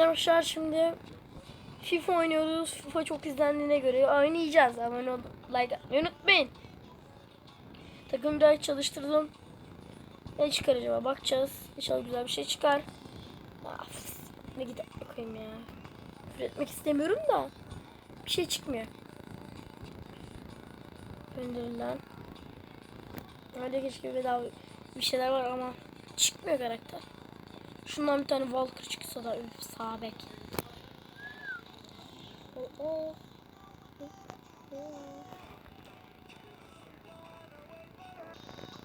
Arkadaşlar şimdi FIFA oynuyoruz. FIFA çok izlendiğine göre oynayacağız. Abone ol, like atmayı unutmayın. Takım biraz çalıştırdım. Ne çıkar acaba? Bakacağız. İnşallah güzel bir şey çıkar. Of, ne gidelim bakayım ya. Küfür etmek istemiyorum da. Bir şey çıkmıyor. Gönderilen. Öyle keşke bedava bir şeyler var ama çıkmıyor karakter. Şundan bir tane Walker çıksa da üf sağ bek. O, o.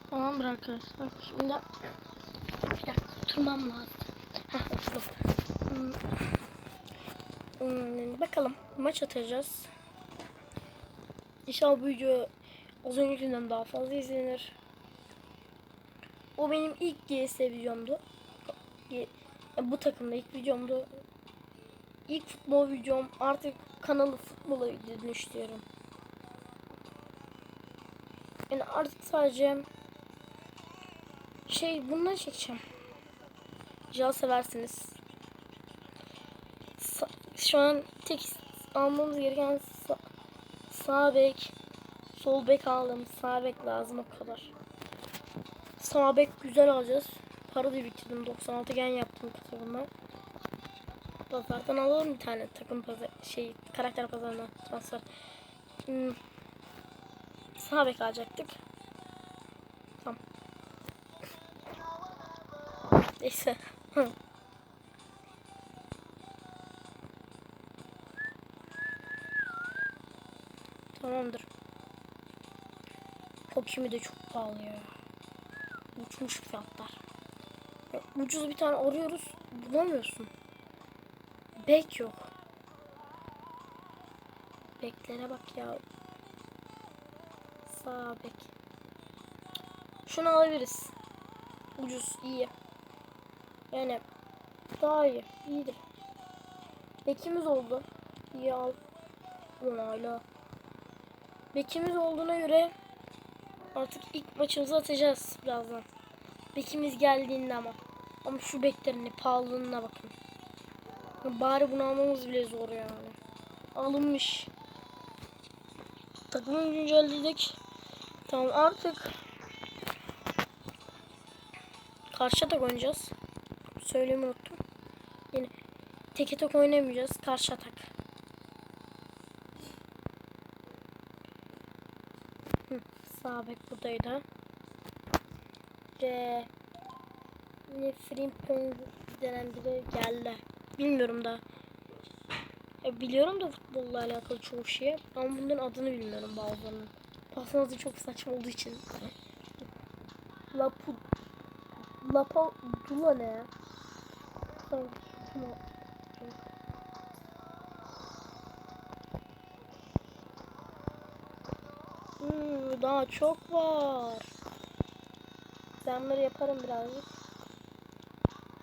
Tamamdır arkadaşlar. Şimdi bir dakika oturmam lazım. Heh oturdum. Hmm. Hmm, bakalım maç atacağız. İnşallah bu video az öncekinden daha fazla izlenir. O benim ilk GS videomdu. Bu takımda ilk videomdu. İlk futbol videom artık kanalı futbola dönüştürüyorum. Yani artık sadece şey bunları çekeceğim. Jal seversiniz. Sa- şu an tek almamız gereken sa- sağ bek, sol bek aldım. Sağ bek lazım o kadar. Sağ bek güzel alacağız. Para da bitirdim. 96 gen yaptım kitabımda. Pazardan alalım bir tane takım pazar şey karakter pazarına transfer. Hmm. Sağ bek alacaktık. Tamam. Neyse. Tamamdır. Pokimi de çok pahalı ya. Uçmuş fiyatlar. Ucuz bir tane arıyoruz. Bulamıyorsun. Bek yok. Beklere bak ya. Sağ bek. Şunu alabiliriz. Ucuz, iyi. Yani daha iyi, iyidir. Bekimiz oldu. İyi al. Onayla. Bekimiz olduğuna göre artık ilk maçımızı atacağız birazdan. Bekimiz geldiğinde ama. Ama şu beklerin pahalılığına bakın. Bari bunu almamız bile zor yani. Alınmış. Takımı güncelledik. Tamam artık karşı atak oynayacağız. Söylemeyi unuttum. Yani tek tek oynamayacağız. Karşı atak. Hı, sağ bek buradaydı. Ve yine Frimpong denen biri geldi. Bilmiyorum da. Ya biliyorum da futbolla alakalı çoğu şey. Ama bunların adını bilmiyorum bazılarının. Pasın çok saçma olduğu için. Lapu... Lapa... Dula ne ya? Hmm, daha çok var. Ben bunları yaparım birazcık.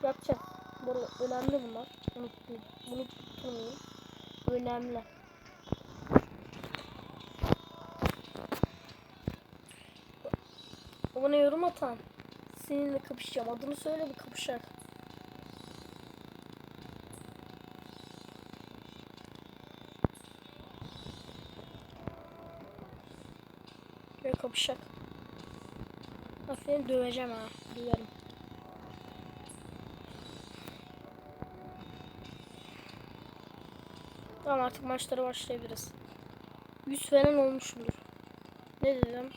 Yapacağım. Arada önemli bunlar. Unutmayın. Bunu unutmayın. Önemli. Bana yorum atan. Seninle kapışacağım. Adını söyle bir kapışak. Ve kapışak. Aferin döveceğim ha. Döverim. Tamam artık maçlara başlayabiliriz. 100 falan olmuşumdur. Ne dedim?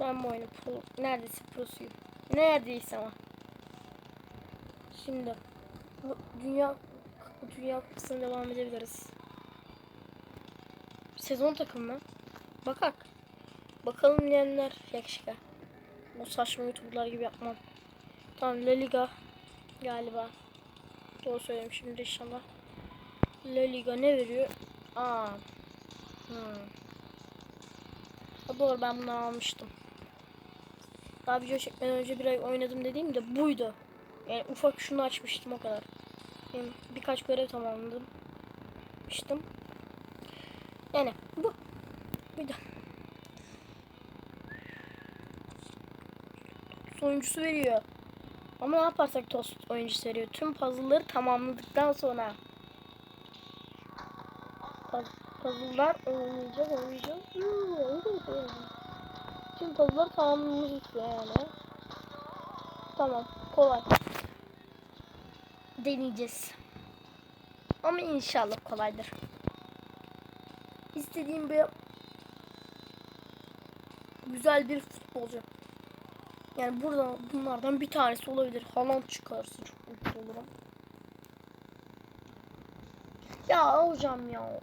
Ben bu oyunu pro, neredeyse prosuyum. Neredeyse ama. Şimdi bu dünya dünya kupasına devam edebiliriz. Sezon takımı. Bakak. Bakalım diyenler yakışıklı. Bu saçma youtuberlar gibi yapmam. Tamam La Liga galiba. Doğru söylüyorum şimdi inşallah. La Liga ne veriyor? Aa. Hmm. Doğru ben bunu almıştım. Daha video çekmeden önce bir ay oynadım dediğim de buydu. Yani ufak şunu açmıştım o kadar. Yani birkaç görev tamamladım. İşte. Yani bu buydu. Sonuncusu veriyor. Ama ne yaparsak tost oyuncusu veriyor. Tüm puzzle'ları tamamladıktan sonra. Puz- Puzzle'lar oynayacağız, oynayacağız. Tüm puzzle'ları tamamlamışız yani. Tamam, kolay. Deneyeceğiz. Ama inşallah kolaydır. İstediğim bir güzel bir futbolcu. Yani burada bunlardan bir tanesi olabilir. Haaland çıkarsa çok mutlu olurum. Ya hocam ya.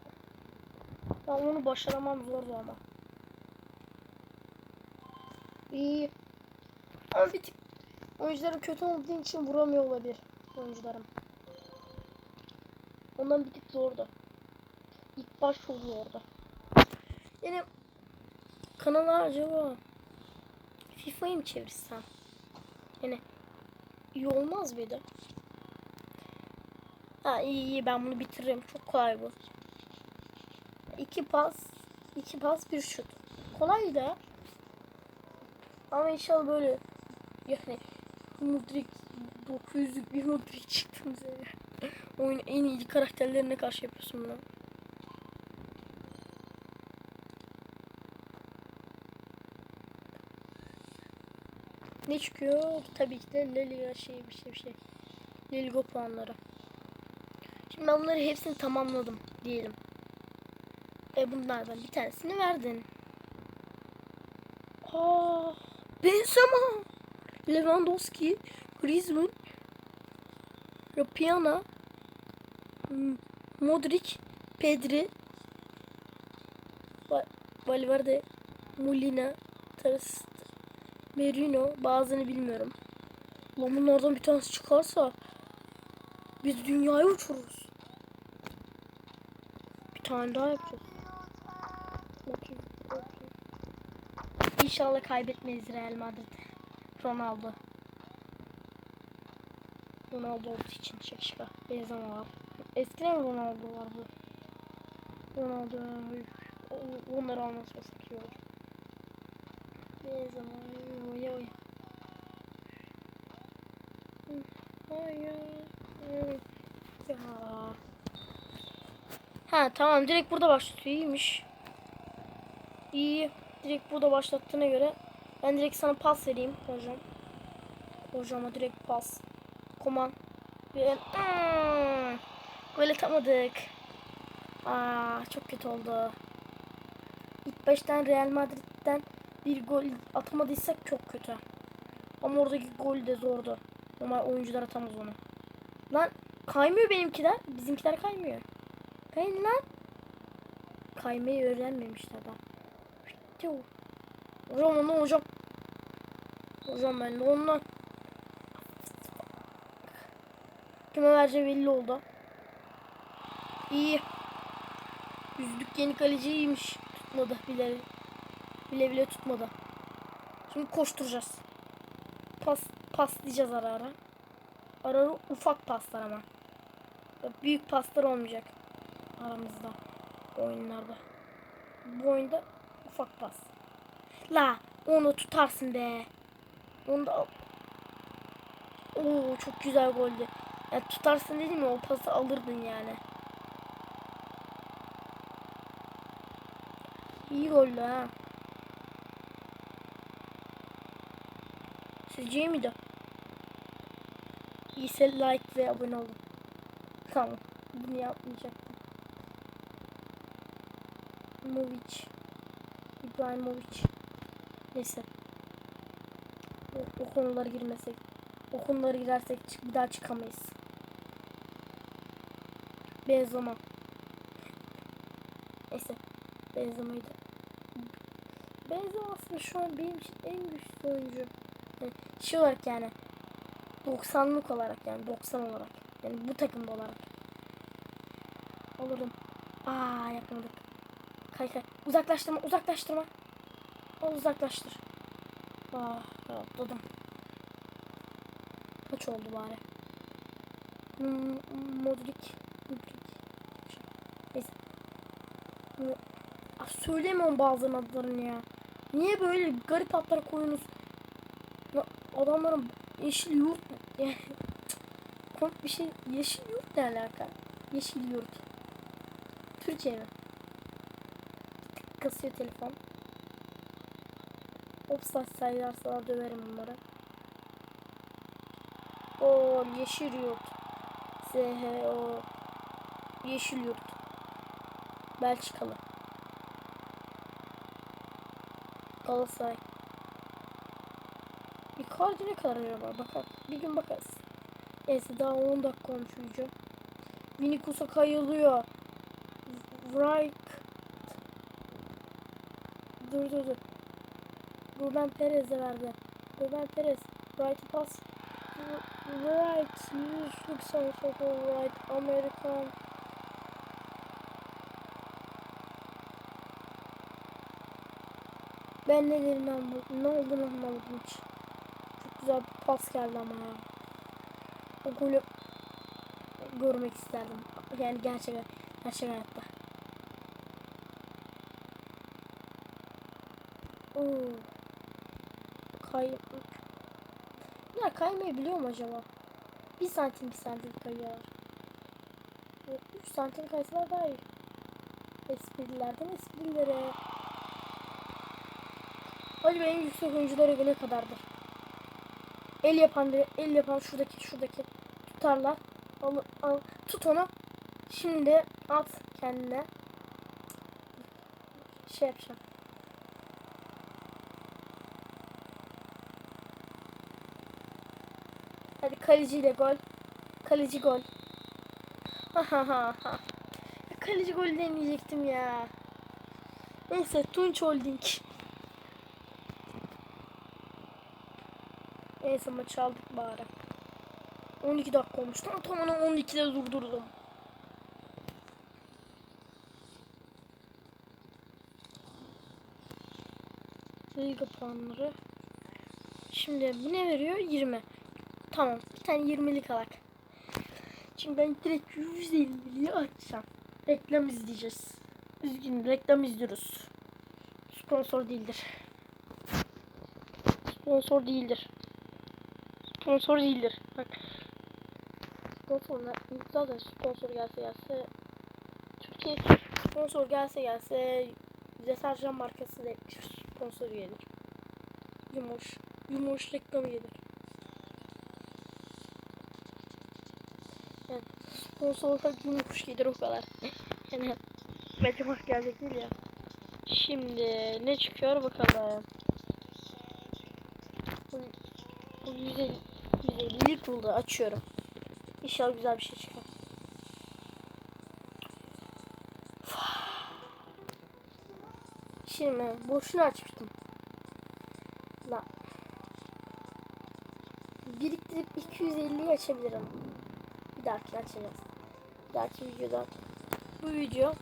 Ben onu başaramam zordu ama. İyi. Ama bir tık oyuncularım kötü olduğu için vuramıyor olabilir oyuncularım. Ondan bir tık zordu. İlk baş çok zordu. Yani kanala acaba FIFA'yı mı çevirsem? Yani iyi olmaz mıydı? Ha iyi iyi ben bunu bitiririm. Çok kolay bu. İki pas, iki pas bir şut. Kolay da. Ama inşallah böyle yani Mudrik 900'lük bir Mudrik çıktı bize. Oyun en iyi karakterlerine karşı yapıyorsun bunu. Ne çıkıyor? Tabii ki de La Liga şey bir şey bir şey. La Liga puanları. Şimdi ben bunları hepsini tamamladım diyelim. E bunlardan bir tanesini verdin. Aa, Benzema, Lewandowski, Griezmann, Rapiana, Modric, Pedri, Va- Valverde, Molina, Teres, Merino, bazılarını bilmiyorum. Lan bunlardan bir tanesi çıkarsa biz dünyayı uçururuz. Bir tane daha yapacağız. Bakayım, bakayım. İnşallah kaybetmeyiz Real Madrid. Ronaldo. Ronaldo olduğu için şaka. Benzema var. Eskiden Ronaldo vardı. Ronaldo onları almasmasak iyi olur. Benzema. Oy oy. Hayır. Ya. Ha tamam direkt burada başlatıyor. İyiymiş. İyi. Direkt burada başlattığına göre ben direkt sana pas vereyim hocam. Hocama direkt pas. Koman. Ve Hmm, gol atamadık. Aa, çok kötü oldu. İlk baştan Real Madrid'den bir gol atamadıysak çok kötü. Ama oradaki gol de zordu. Normal oyuncular atamaz onu. Lan kaymıyor benimkiler. Bizimkiler kaymıyor. Kayın lan. Kaymayı öğrenmemişler daha. Tüh. Hocam onu hocam. Hocam ben de ondan. Kime vereceği belli oldu. İyi. Yüzlük yeni kaleci iyiymiş. Tutmadı bile. Bile bile tutmadı. Şimdi koşturacağız. Pas paslayacağız ara ara. Ara ara ufak paslar ama. Büyük paslar olmayacak aramızda oyunlarda. Bu oyunda ufak pas. La onu tutarsın be. Onu da. Oo çok güzel goldü. Ya tutarsın dedim ya o pası alırdın yani. İyi goldü ha. Sizce miydi? İyiyse like ve abone olun. Tamam. Bunu yapmayacaktım. Movic. İbrahimovic. Neyse. O, o konulara girmesek. O konulara girersek bir daha çıkamayız. Benzema. Neyse. Benzema'ydı. Benzema aslında şu an benim için en güçlü oyuncu. Yani şey olarak yani 90'lık olarak yani 90 olarak. Yani bu takımda olarak. Alırım. Aa yapmadık. Kay. Uzaklaştırma uzaklaştırma. Al uzaklaştır. Ah rahatladım. Kaç oldu bari? Hmm, Modric. Modric. Neyse. Ah, Söylemiyorum bazen adlarını ya. Niye böyle garip adlar koyunuz? Adamların yeşil yurt Yani komik bir şey. Yeşil yurt ne alaka? Yeşil yurt. Türkçe mi? Kasıyor telefon. Offside sayılar sana döverim bunları. O yeşil yurt. SHO Yeşil yurt. Belçikalı. Galatasaray. Icardi ne kadar acaba? Bakar. Bir gün bakarız. Neyse daha 10 dakika olmuş video. Vinicius'a kayılıyor. Right. Dur dur dur. Ruben Perez'e verdi. Ruben Perez. Right pass. Right. 180 right. Amerikan. Ben ne dedim ben bu? Ne olduğunu anlamadım hiç. Çok güzel bir pas geldi ama ya. O golü görmek isterdim. Yani gerçek, gerçek hayatta. Kay... Ya kaymayı biliyor mu acaba? Bir santim bir santim kayıyorlar. 3 santim kaysalar daha iyi. Esprilerden esprilere. Acaba en yüksek oyuncular evi ne kadardır? El yapan bir el yapan şuradaki şuradaki tutarlar. Al, al, tut onu. Şimdi at kendine. Şey yapacağım. Hadi kaleciyle gol. Kaleci gol. Ha. Kaleci gol demeyecektim ya. Neyse Tunç Holding. Neyse maçı aldık bari. 12 dakika olmuş. Tam tam onu 12'de durdurdum. Liga puanları. Şimdi bu ne veriyor? 20. Tamam. Bir tane 20'lik alak. Şimdi ben direkt 150'liği açacağım. Reklam izleyeceğiz. Üzgünüm reklam izliyoruz. Sponsor değildir. Sponsor değildir. Sponsor değildir. Bak. Sponsor ne? Güzel de sponsor gelse gelse. Türkiye sponsor gelse gelse deterjan markası da sponsor gelir. Yumuş. Yumuş reklamı gelir. Yani sponsor olarak yumuş gelir o kadar. yani bence gelecek değil ya. Şimdi ne çıkıyor bakalım. Bu, bu 150, 150'lik buldu açıyorum. İnşallah güzel bir şey çıkar. Şimdi boşuna açmıştım. La. Biriktirip 250'yi açabilirim. Dahaki açacağız. Bir videoda. Bu video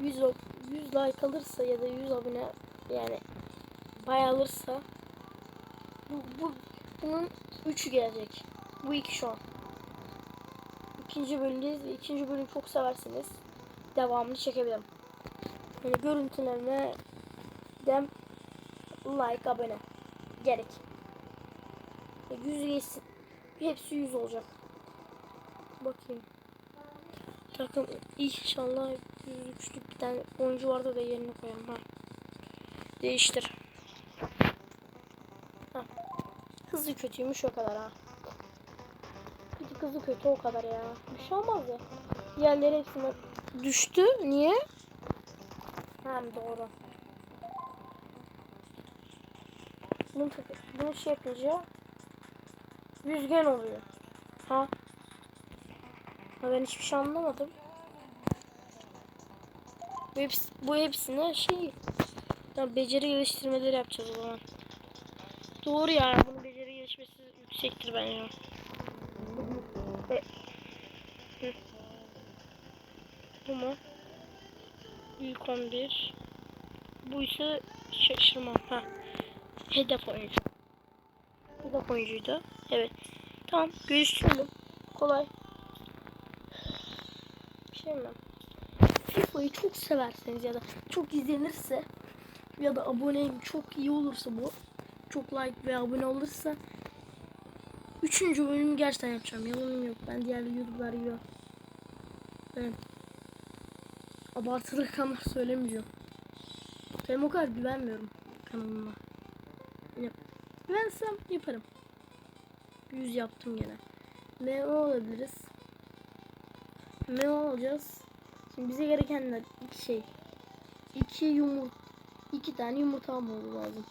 100, o- 100 like alırsa ya da 100 abone yani bayağı alırsa bu, bu bunun 3'ü gelecek. Bu iki şu an. İkinci bölümdeyiz ve ikinci bölümü çok seversiniz. Devamını çekebilirim. Yani görüntülerine dem like abone gerek. E, 100 geçsin. Hepsi 100 olacak. Bakayım. Takım inşallah 103'lük bir tane oyuncu vardı da yerine koyalım ha. Değiştir. Ha. Hızlı kötüymüş o kadar ha. Tık hızlı kötü o kadar ya. Bir şey olmaz ya. Diğerleri hepsine düştü. Niye? Hem doğru. Bunu, bunu şey yapınca yüzgen oluyor. Ha? Ha ben hiçbir şey anlamadım. Bu, hepsi, bu hepsine şey ya beceri geliştirmeleri yapacağız o zaman. Doğru ya. Bunun beceri gelişmesi yüksektir bence. Ve... Hı. Bu mu? İlk 11. Bu ise şaşırmam. Ha. Hedef oyuncu. Hedef oyuncuydu. Evet. Tamam. Görüştürelim. Kolay. Bir şey? FIFA'yı çok severseniz ya da çok izlenirse ya da aboneyim çok iyi olursa bu çok like ve abone olursa Üçüncü bölümü gerçekten yapacağım. Yalanım yok. Ben diğer YouTube'lar gibi. Evet. Abartılı rakamlar söylemeyeceğim. Benim o kadar güvenmiyorum kanalıma. Güvensem yaparım. 100 yaptım gene. Ne olabiliriz? Ne olacağız? Şimdi bize gerekenler iki şey. İki yumurta, iki tane yumurta almamız lazım.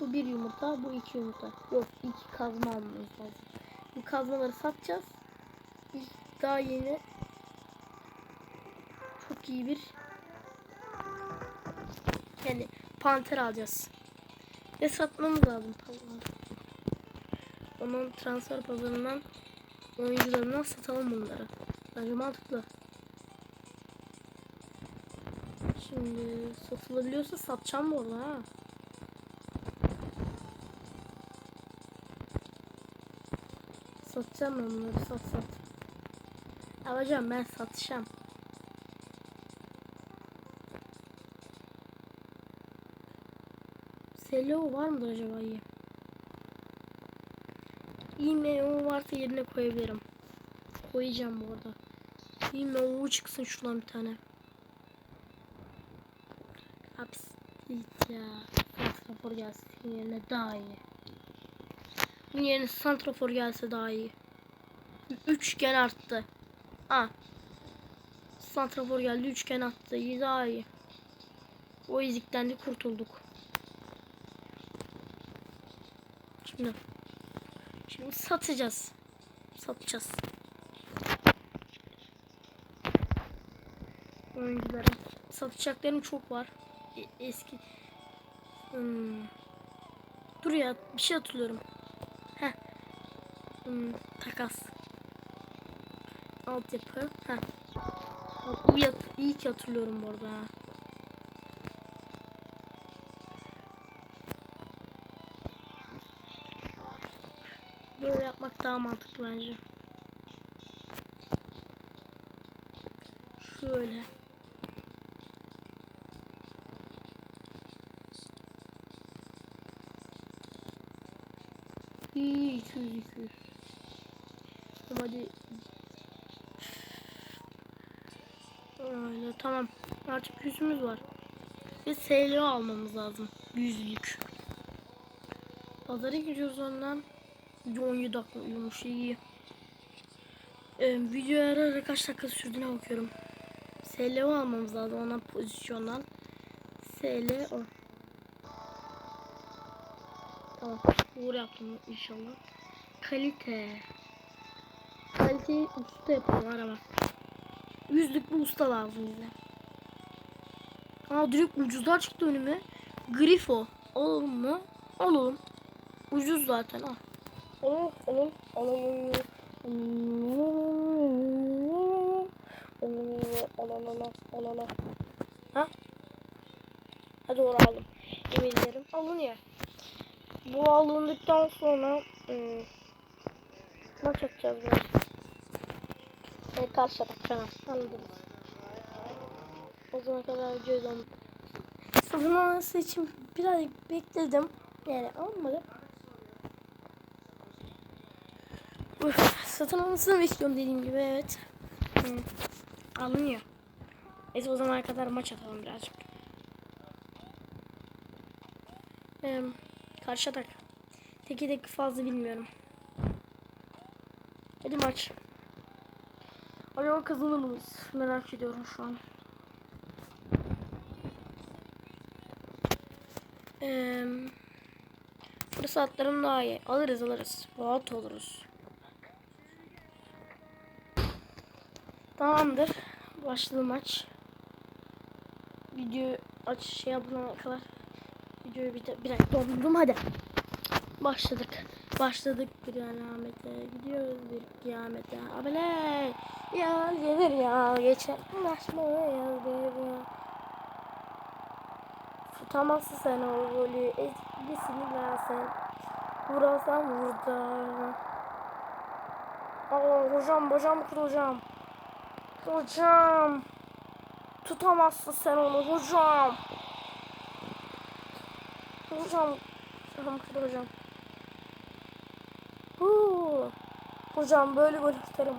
Bu bir yumurta, bu iki yumurta. Yok, iki kazma almamız lazım. Bu kazmaları satacağız. Daha yeni çok iyi bir yani panter alacağız. Ve satmamız lazım. Tamam. Onun transfer pazarından oyuncularından satalım bunları. Bence mantıklı. Şimdi satılabiliyorsa satacağım bu arada ha. Satacağım ben bunları sat sat. Alacağım ben satacağım. Selo var mıdır acaba iyi? İMO varsa yerine koyabilirim. Koyacağım bu arada. İMO çıksın şuradan bir tane. Hapsit ya. Santrafor gelsin yerine daha iyi. Bunun yerine santrafor gelse daha iyi. Üçgen arttı. Ha. Santrafor geldi üçgen attı. İyi daha iyi. O ezikten de kurtulduk. Şimdi. Şimdi satacağız. Satacağız. Oyunculara. Satacaklarım çok var. E- eski. Hmm. Dur ya bir şey hatırlıyorum. Heh. Hmm, takas. Altyapı. Heh. Bak, iyi, hat- iyi ki hatırlıyorum bu arada. Böyle yapmak daha mantıklı bence. Şöyle. 200 200. Tamam, Hadi. Öyle tamam. Artık yüzümüz var. Ve SLO almamız lazım. Yüzlük. Pazara gidiyoruz ondan. 17 dakika uyumuş iyi. Ee, video ara ara kaç dakika sürdüğüne bakıyorum. SLO almamız lazım ona pozisyondan. SLO. Tamam. Uğur yaptım inşallah. Kalite. Kaliteyi usta yapıyorlar ama. Yüzlük bir usta lazım bize. Aa direkt ucuzlar çıktı önüme. Grifo. Alalım mı? Alalım. Ucuz zaten al. Alalım. Alalım. Alalım. Ha? Hadi onu aldım. Yemin ederim. Alınıyor. Bu alındıktan sonra ıı, maç atacağız biraz. Evet, karşı atak tamam anladınız. O zamana kadar videoyu da Satın alması için biraz bekledim. Yani almadı. Uf, satın almasını bekliyorum dediğim gibi evet. Hı. Alınıyor. Neyse o zamana kadar maç atalım birazcık. Ee, karşı atak. Teki tek fazla bilmiyorum. Hadi maç. Acaba kazanır mıyız? Merak ediyorum şu an. Ee, fırsatlarım daha iyi. Alırız alırız. Rahat oluruz. Tamamdır. Başladı maç. Video aç şey yapana kadar videoyu bir, bir dakika dondurdum hadi. Başladık. Başladık bir alamete. Gidiyoruz bir kıyamete. Abone. Ya gelir ya. Geçer. Ulaşmayız bir ya. Tutamazsın sen o golü. Ezgisini versen. Vuralsan vurdu. Aa, hocam hocam hocam. Hocam. Tutamazsın sen onu hocam. Hocam. Hocam kır hocam. Huu. Hocam böyle gol atarım.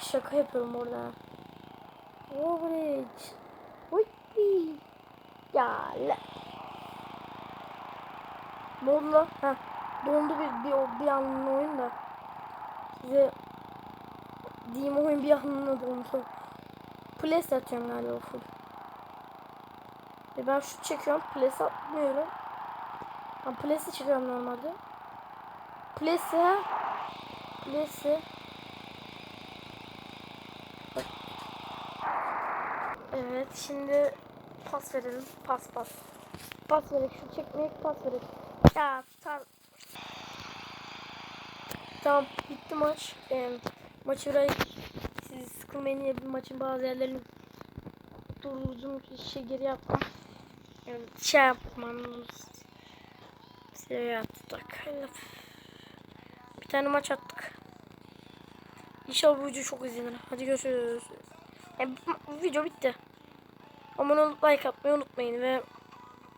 Şaka yapıyorum orada. Overage. Whitby. Ya la. Ne oldu. Dondu bir, bir, bir anlığına oyun da. Size diyeyim oyun bir anlığına dondu. Ples atıyorum galiba full. E ben şut çekiyorum. Ples atmıyorum. Ben ples'i çekiyorum normalde. Ples'i Ples'i Evet şimdi pas verelim. Pas pas. Pas verek şu çekmeyek pas verek. Ya tar Tamam bitti maç. Ee, maçı biraz siz sıkılmayın diye maçın bazı yerlerini durdurdum şey geri yaptım. Yani şey yapmam. Şey yaptık. Bir tane maç attık. İnşallah bu video çok izlenir. Hadi görüşürüz. Yani bu video bitti. Ama onu like atmayı unutmayın ve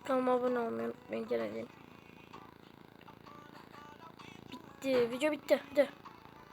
kanalıma abone olmayı unutmayın. Gelelim. Bitti. Video bitti. Hadi.